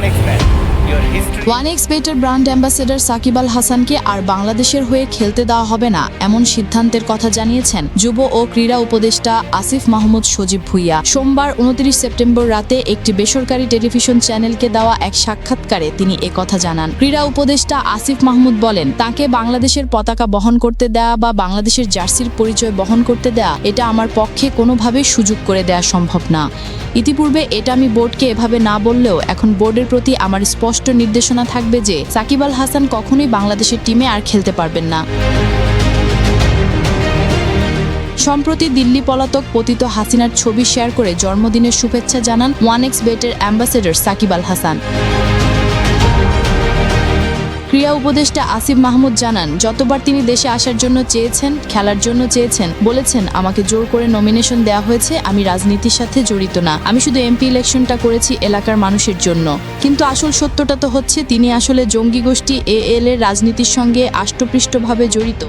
niks mee. One X better brand ambassador Shakib Al Hasan আর বাংলাদেশের হয়ে খেলতে দেওয়া হবে না, এমন সিদ্ধান্তের কথা জানিয়েছেন যুব ও ক্রীড়া উপদেষ্টা আসিফ মাহমুদ সজীব ভুইয়া। সোমবার উনত্রিশ সেপ্টেম্বর রাতে একটি বেসরকারি টেলিভিশন চ্যানেলকে দেওয়া এক সাক্ষাৎকারে তিনি একথা জানান। ক্রীড়া উপদেষ্টা আসিফ মাহমুদ বলেন, তাকে বাংলাদেশের পতাকা বহন করতে দেয়া বা বাংলাদেশের জার্সির পরিচয় বহন করতে দেয়া, এটা আমার পক্ষে কোনোভাবে সুযোগ করে দেয়া সম্ভব না। ইতিপূর্বে এটা আমি বোর্ডকে এভাবে না বললেও এখন বোর্ডের প্রতি আমার স্পষ্ট নির্দেশনা থাকবে যে সাকিব আল হাসান কখনোই বাংলাদেশের টিমে আর খেলতে পারবেন না। সম্প্রতি দিল্লি পলাতক পতিত হাসিনার ছবি শেয়ার করে জন্মদিনের শুভেচ্ছা জানান ওয়ান এক্স বেটের অ্যাম্বাসেডর সাকিব আল হাসান। ক্রীড়া উপদেষ্টা আসিফ মাহমুদ জানান, যতবার তিনি দেশে আসার জন্য চেয়েছেন, খেলার জন্য চেয়েছেন, বলেছেন, আমাকে জোর করে নমিনেশন দেওয়া হয়েছে, আমি রাজনীতির সাথে জড়িত না। আমি শুধু এমপি ইলেকশনটা করেছি এলাকার মানুষের জন্য। কিন্তু আসল সত্যটা তো হচ্ছে, তিনি আসলে জঙ্গি গোষ্ঠী এ এল এর রাজনীতির সঙ্গে আষ্টপৃষ্টভাবে জড়িত।